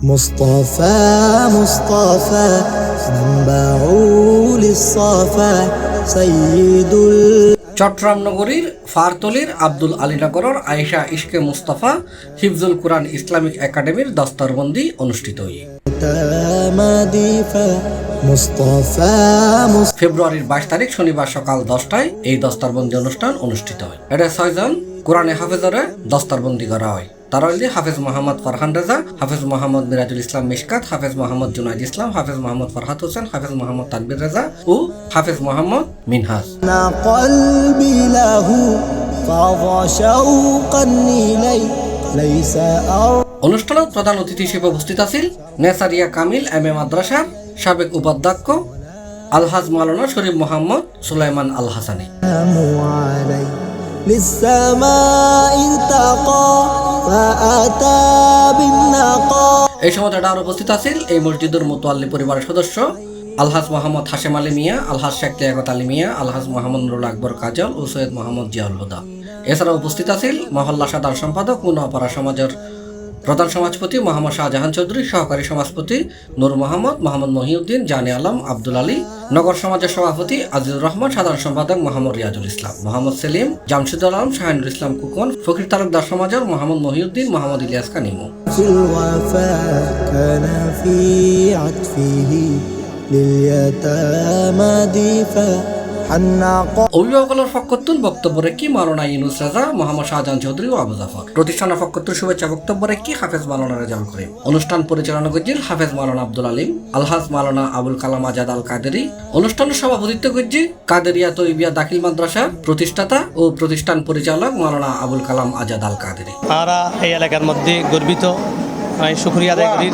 مصطفى مصطفى منبع للصفا سيد চট্টগ্রাম নগরীর ফারতলির আব্দুল আলীনগরের আয়েশা ইশকে মুস্তাফা হিফজুল কুরআন ইসলামিক একাডেমির দস্তারবন্দি অনুষ্ঠিত হয় مديفا مصطفى مصطفى ফেব্রুয়ারির বাইশ তারিখ শনিবার সকাল দশটায় এই দস্তারবন্দি অনুষ্ঠান অনুষ্ঠিত হয় এটা ছয়জন কোরআনে হাফেজরে দস্তারবন্দি করা হয় তারা হলে হাফেজ মোহাম্মদ ফারহান রাজা হাফেজ মোহাম্মদ মিরাজুল ইসলাম মিশকাত হাফেজ মোহাম্মদ জুনাইদ ইসলাম হাফেজ মোহাম্মদ ফারহাত হোসেন হাফেজ মোহাম্মদ তাকবির রাজা ও হাফেজ মোহাম্মদ মিনহাজ। অনুষ্ঠানের প্রধান অতিথি হিসেবে উপস্থিত আছেন নেসারিয়া কামিল এম এ মাদ্রাসার সাবেক উপাধ্যক্ষ আলহাজ মালানা শরীফ মোহাম্মদ সুলাইমান আল হাসানি। এই সমাজটা আর উপস্থিত আছেন এই মসজিদের মোতোয়াল্লি পরিবারের সদস্য আলহাজ মোহাম্মদ হাশেম আলী মিয়া, আলহাজ শেখ লিয়াকত আলী মিয়া, আলহাজ মোহাম্মদ নুরুল আকবর কাজল ও সৈয়দ মোহাম্মদ জিয়াউল হুদা। এছাড়া উপস্থিত আছেন মহল্লা সাধারণ সম্পাদক ও সমাজের প্রধান সমাজপতি মোহাম্মদ শাহজাহান চৌধুরী সহকারী সমাজপতি নূর মোহাম্মদ মোহাম্মদ মহিউদ্দিন জানে আলম আব্দুল আলী নগর সমাজের সভাপতি আজিজুর রহমান সাধারণ সম্পাদক মোহাম্মদ রিয়াজুল ইসলাম মোহাম্মদ সেলিম জামশেদুল আলম শাহিনুল ইসলাম কুকন ফকির তালুকদার সমাজের মোহাম্মদ মহিউদ্দিন মোহাম্মদ ইলিয়াস কানিমু في الوفاء كان في عطفه لليتامى دفا অভিভাবকলার ফকরতুল বক্তব্য রেখি মাওলানা ইনুস রাজা মোহাম্মদ শাহজাহান চৌধুরী ও আবু জাফর। প্রতিষ্ঠানের ফকরতুল শুভেচ্ছা বক্তব্য রেখি হাফেজ মাওলানা রেজাউল করে অনুষ্ঠান পরিচালনা করছেন হাফেজ মাওলানা আব্দুল আলিম আলহাজ মাওলানা আবুল কালাম আজাদ আল কাদেরি। অনুষ্ঠানে সভাপতিত্ব করছে কাদেরিয়া তৈবিয়া দাখিল মাদ্রাসা প্রতিষ্ঠাতা ও প্রতিষ্ঠান পরিচালক মাওলানা আবুল কালাম আজাদ আল কাদেরি। তারা এই এলাকার মধ্যে গর্বিত। সুক্রিয়া আদায় করি।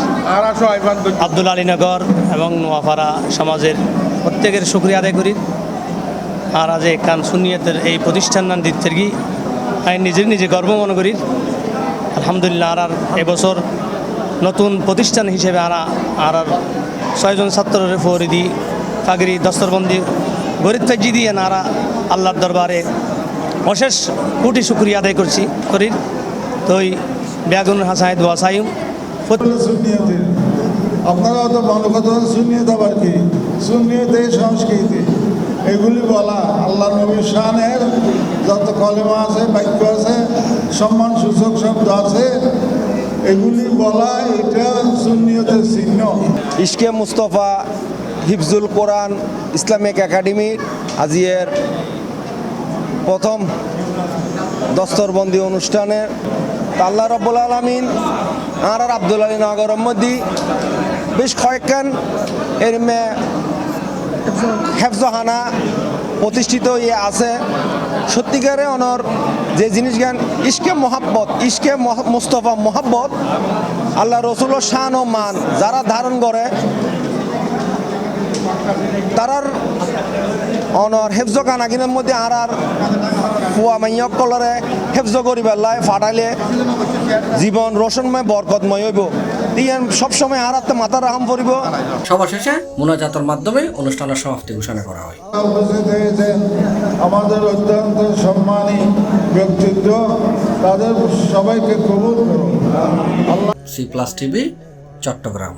আব্দুল আলীনগর এবং নোয়াপাড়া সমাজের প্রত্যেকের সুক্রিয়া আদায় করি। আজ কান সুনিয়তের এই প্রতিষ্ঠান দিক থেকে, আমি নিজের নিজে গর্ব মনে করি। আলহামদুলিল্লাহ, আর আর এবছর নতুন প্রতিষ্ঠান হিসেবে আরা আর আর ছয়জন ছাত্রের ফরিদি ফাগরি দস্তরবন্দি গরিব ফাজি দিয়ে নারা আল্লাহর দরবারে অশেষ কোটি শুক্রিয়া আদায় করছি, করি। তো ওই বেগুন হাসায় দোয়া সাইম সুন্নিয়তে আপনারাও তো ভালো কথা সুন্নিয়ত আবার কি? সুন্নিয়তে সংস্কৃতি। এগুলি বলা আল্লাহ নবীর শানের যত কলেমা আছে, বাক্য আছে, সম্মান সূচক শব্দ আছে, এগুলি বলা এটা সুন্নিয়তের চিহ্ন। ইশকে মুস্তফা হিফজুল কোরআন ইসলামিক একাডেমির আজিয়ের প্রথম দস্তরবন্দি অনুষ্ঠানে আল্লাহ রব্বুল আলমিন আর আর আব্দুল আলী নগর মধ্যে বেশ কয়েকখান এর মে হেফজহানা প্রতিষ্ঠিত ইয়ে আছে। সত্যিকারে অনর, যে জিনিস জ্ঞান ইশকে মোহাব্বত মহ- মুস্তফা মহাব্বত, আল্লাহ রসুলের শান ও মান যারা ধারণ করে, তারার অনর হেফজ কানাকিনের মধ্যে আর আর ফুয়া মাইয়ক কলরে হেফজ করিবার লাই ফাটাইলে জীবন রোশনময়, বরকতময় হইব। সবসময় আর একটা মাথার আহাম পড়িব সভা শেষে মোনাজাতের মাধ্যমে অনুষ্ঠানের সমাপ্তি ঘোষণা করা হয়। উপস্থিত হয়েছেন আমাদের অত্যন্ত সম্মানী ব্যক্তিত্ব তাদের সবাইকে কবুল করুন। C plus TV Chattogram.